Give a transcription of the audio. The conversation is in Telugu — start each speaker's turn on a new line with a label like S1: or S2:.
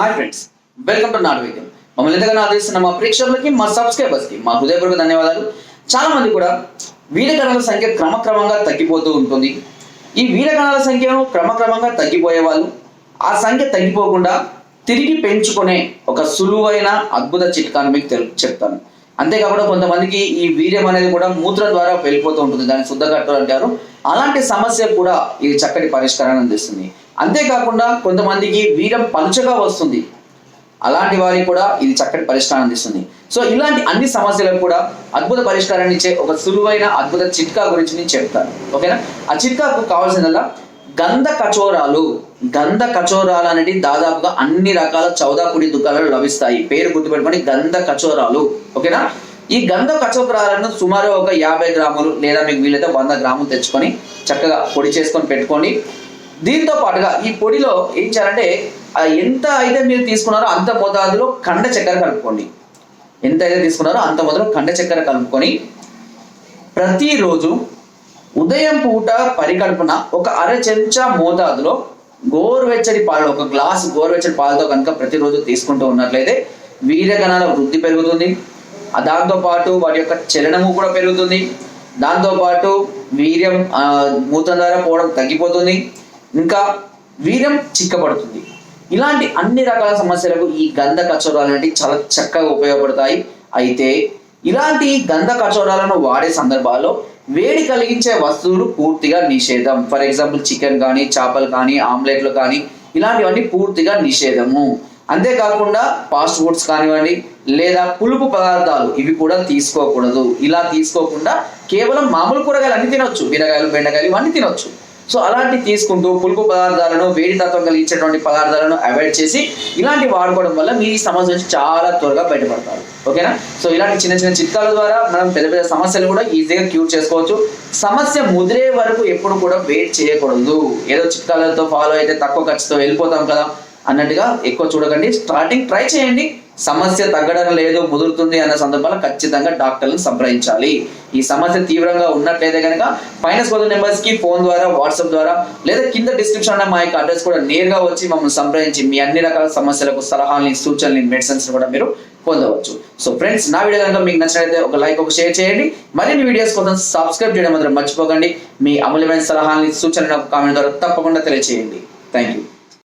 S1: హాయ్ ఫ్రెండ్స్ వెల్కమ్ టు నాట్ మమ్మల్ని ఎంతగానో ఆదరిస్తున్న మా ప్రేక్షకులకి మా సబ్స్క్రైబర్స్కి మా హృదయపూర్వక ధన్యవాదాలు. చాలా మంది కూడా వీరకణాల సంఖ్య క్రమక్రమంగా తగ్గిపోతూ ఉంటుంది. ఈ వీరకణాల సంఖ్యను క్రమక్రమంగా తగ్గిపోయే వాళ్ళు ఆ సంఖ్య తగ్గిపోకుండా తిరిగి పెంచుకునే ఒక సులువైన అద్భుత చిట్కాను మీకు తెలు చెప్తాను. అంతేకాకుండా కొంతమందికి ఈ వీర్యం అనేది కూడా మూత్ర ద్వారా వెళ్ళిపోతూ ఉంటుంది. దాన్ని శుద్ధకట్టు అంటారు. అలాంటి సమస్య కూడా ఇది చక్కటి పరిష్కారాన్ని అందిస్తుంది. అంతేకాకుండా కొంతమందికి వీరం పలుచగా వస్తుంది. అలాంటి వారికి కూడా ఇది చక్కటి పరిష్కారం అందిస్తుంది. సో ఇలాంటి అన్ని సమస్యలకు కూడా అద్భుత పరిష్కారాన్ని ఇచ్చే ఒక సులువైన అద్భుత చిట్కా గురించి నేను చెప్తాను. ఓకేనా? ఆ చిట్కాకు కావాల్సిందల్లా గంధ కచోరాలు. గంధ కచోరాలు అనేది దాదాపుగా అన్ని రకాల చౌదాపుడి దుకాణాలు లభిస్తాయి. పేరు గుర్తుపెట్టుకొని గంధ కచోరాలు. ఓకేనా? ఈ గంధ కచోరాలను సుమారు ఒక యాభై గ్రాములు లేదా మీకు వీలైతే వంద గ్రాములు తెచ్చుకొని చక్కగా పొడి చేసుకొని పెట్టుకొని దీంతో పాటుగా ఈ పొడిలో ఏం చేయాలంటే ఎంత అయితే మీరు తీసుకున్నారో అంత మోతాదులో కండ చక్కెర కలుపుకోండి. ఎంత అయితే తీసుకున్నారో అంత మొదలు కండ చక్కెర కలుపుకొని ప్రతిరోజు ఉదయం పూట పరికల్పన ఒక అర చెంచా మోతాదులో గోరువెచ్చని పాలు ఒక గ్లాస్ గోరువెచ్చని పాలతో కనుక ప్రతిరోజు తీసుకుంటూ ఉన్నట్లయితే వీర్యగణాల వృద్ధి పెరుగుతుంది. దాంతోపాటు వాటి యొక్క చలనము కూడా పెరుగుతుంది. దాంతోపాటు వీర్యం మూతం ద్వారా పోవడం తగ్గిపోతుంది. ఇంకా వీర్యం చిక్కబడుతుంది. ఇలాంటి అన్ని రకాల సమస్యలకు ఈ గంధ కచోరాలు అనేవి చాలా చక్కగా ఉపయోగపడతాయి. అయితే ఇలాంటి గంధ కచోరాలను వాడే సందర్భాల్లో వేడి కలిగించే వస్తువులు పూర్తిగా నిషేధం. ఫర్ ఎగ్జాంపుల్ చికెన్ కానీ చేపలు కానీ ఆమ్లెట్లు కానీ ఇలాంటివన్నీ పూర్తిగా నిషేధము. అంతేకాకుండా ఫాస్ట్ ఫుడ్స్ కానివ్వండి లేదా పులుపు పదార్థాలు ఇవి కూడా తీసుకోకూడదు. ఇలా తీసుకోకుండా కేవలం మామూలు కూరగాయలు అన్ని తినొచ్చు. బీరకాయలు బెండకాయలు ఇవన్నీ తినొచ్చు. సో అలాంటి తీసుకుంటూ పులుపు పదార్థాలను వేడి తత్వం కలిగించేటువంటి పదార్థాలను అవాయిడ్ చేసి ఇలాంటి వాడుకోవడం వల్ల మీరు ఈ సమస్య నుంచి చాలా త్వరగా బయటపడతారు. ఓకేనా? సో ఇలాంటి చిన్న చిన్న చిట్కాల ద్వారా మనం పెద్ద పెద్ద సమస్యలు కూడా ఈజీగా క్యూర్ చేసుకోవచ్చు. సమస్య ముదిరే వరకు ఎప్పుడు కూడా వెయిట్ చేయకూడదు. ఏదో చిట్కాలతో ఫాలో అయితే తక్కువ ఖర్చుతో వెళ్ళిపోతాం కదా అన్నట్టుగా ఎక్కువ చూడకండి. స్టార్టింగ్ ట్రై చేయండి. సమస్య తగ్గడం లేదు ముదురుతుంది అన్న సందర్భాల్లో ఖచ్చితంగా డాక్టర్లను సంప్రదించాలి. ఈ సమస్య తీవ్రంగా ఉన్నట్లయితే కనుక పైన స్కోర్ నెంబర్స్కి ఫోన్ ద్వారా వాట్సాప్ ద్వారా లేదా కింద డిస్క్రిప్షన్లో మా యొక్క అడ్రస్ కూడా నేరుగా వచ్చి మమ్మల్ని సంప్రదించి మీ అన్ని రకాల సమస్యలకు సలహాలని సూచనలు మెడిసిన్స్ కూడా మీరు పొందవచ్చు. సో ఫ్రెండ్స్ నా వీడియో కనుక మీకు నచ్చినట్లయితే ఒక లైక్ ఒక షేర్ చేయండి. మరిన్ని వీడియోస్ కోసం సబ్స్క్రైబ్ చేయడం మాత్రం మర్చిపోకండి. మీ అమూల్యమైన సలహాలని సూచనలు కామెంట్ ద్వారా తప్పకుండా తెలియజేయండి థ్యాంక్ యూ